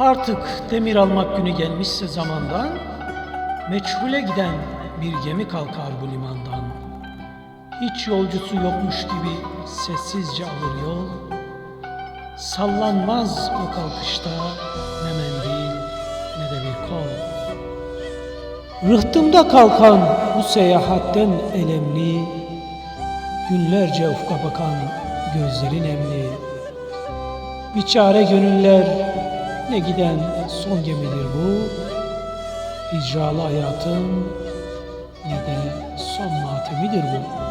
Artık demir almak günü gelmişse zamandan, meçhule giden bir gemi kalkar bu limandan. Hiç yolcusu yokmuş gibi sessizce alır yol, sallanmaz o kalkışta ne mendil ne de bir kol. Rıhtımda kalkan bu seyahatten elemli, günlerce ufka bakan gözlerin emli. Biçare gönüller ne giden son gemidir bu, hicralı hayatın ne de son matemidir bu.